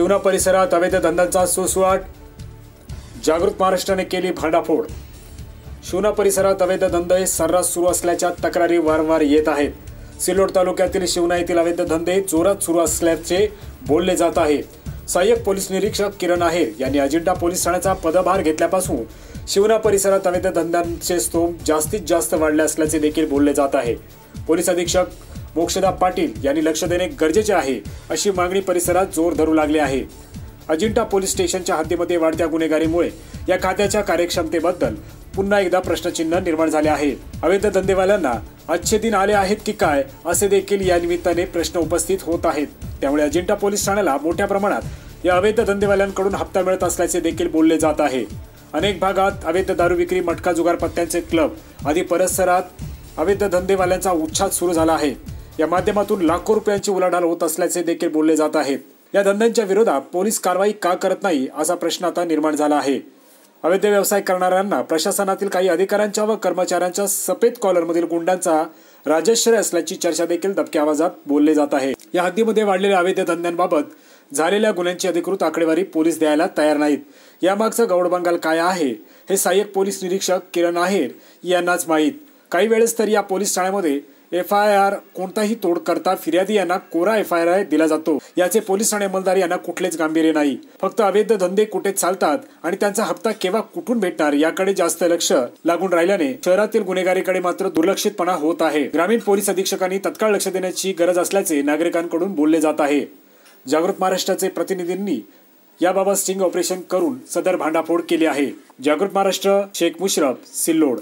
शिवना परिसरात अवैध धंद्यांचा सुसुवाट जागृत महाराष्ट्राने केली भांडाफोड. शिवना परिसरात अवैध धंदे सर्रास सुरू असल्याच्या तक्रारी वारंवार येत आहेत. सिल्लोड तालुक्यातील शिवना येथील अवैध धंदे जोरात सुरू असल्याचे बोलले जात आहे. सहाय्यक पोलीस निरीक्षक किरण आहेर यांनी अजिंठा पोलीस ठाण्याचा पदभार घेतल्यापासून शिवना परिसरात अवैध धंद्यांचे स्तोम जास्तीत जास्त वाढले असल्याचे देखील बोलले जात आहे. पोलीस अधीक्षक मोक्षदा पाटील यांनी लक्ष देणे गरजेचे आहे अशी मागणी परिसरात जोर धरू लागली आहे. अजिंठा पोलीस स्टेशनच्या हद्दीमध्ये वाढत्या गुन्हेगारीमुळे या खात्याच्या कार्यक्षमतेबद्दल पुन्हा एकदा प्रश्नचिन्ह निर्माण झाले आहे. अवैध धंदेवाल्यांना आजचे दिन आले आहेत की काय असे देखील या निमित्ताने प्रश्न उपस्थित होत आहेत. त्यामुळे अजिंठा पोलीस ठाण्याला मोठ्या प्रमाणात या अवैध धंदेवाल्यांकडून हप्ता मिळत असल्याचे देखील बोलले जात आहे. अनेक भागात अवैध दारू विक्री मटका जुगार पत्त्यांचे क्लब आदी परिसरात अवैध धंदेवाल्यांचा उच्छाद सुरू झाला आहे. या माध्यमातून लाखो रुपयांची उलाढाल होत असल्याचे देखील बोलले जात आहेत या धंद्यांच्या विरोधात पोलीस कारवाई का करत नाही असा प्रश्न आता निर्माण झाला आहे. अवैध व्यवसाय करणाऱ्यांना प्रशासनातील काही अधिकाऱ्यांच्या व कर्मचाऱ्यांच्या सफेद कॉलरमधील गुंडांचा राजश्रय असल्याची चर्चा देखील दबक्या आवाजात बोलले जात आहे. या हद्दीमध्ये वाढलेल्या अवैध धंद्यांबाबत झालेल्या गुन्ह्यांची अधिकृत आकडेवारी पोलीस द्यायला तयार नाहीत. यामागचं गौडबंगाल काय आहे? हे सहाय्यक पोलीस निरीक्षक किरण आहेर यांनाच माहीत. काही वेळेस तर या पोलीस ठाण्यामध्ये एफ आय आर कोणताही तोड करता फिर्यादी यांना कोरा एफ आय आर दिला जातो. याचे पोलीस ठाणे अंमलदार यांना कुठलेच गांभीर्य नाही. फक्त अवैध धंदे कुठे चालतात आणि त्यांचा हप्ता केव्हा कुठून भेटणार याकडे जास्त लक्ष लागून राहिल्याने शहरातील गुन्हेगारीकडे मात्र दुर्लक्षितपणा होत आहे. ग्रामीण पोलीस अधीक्षकांनी तत्काळ लक्ष देण्याची गरज असल्याचे नागरिकांकडून बोलले जात आहे. जागृत महाराष्ट्राचे प्रतिनिधींनी याबाबत स्टिंग ऑपरेशन करून सदर भांडाफोड केली आहे. जागृत महाराष्ट्र शेख मुश्रफ सिल्लोड.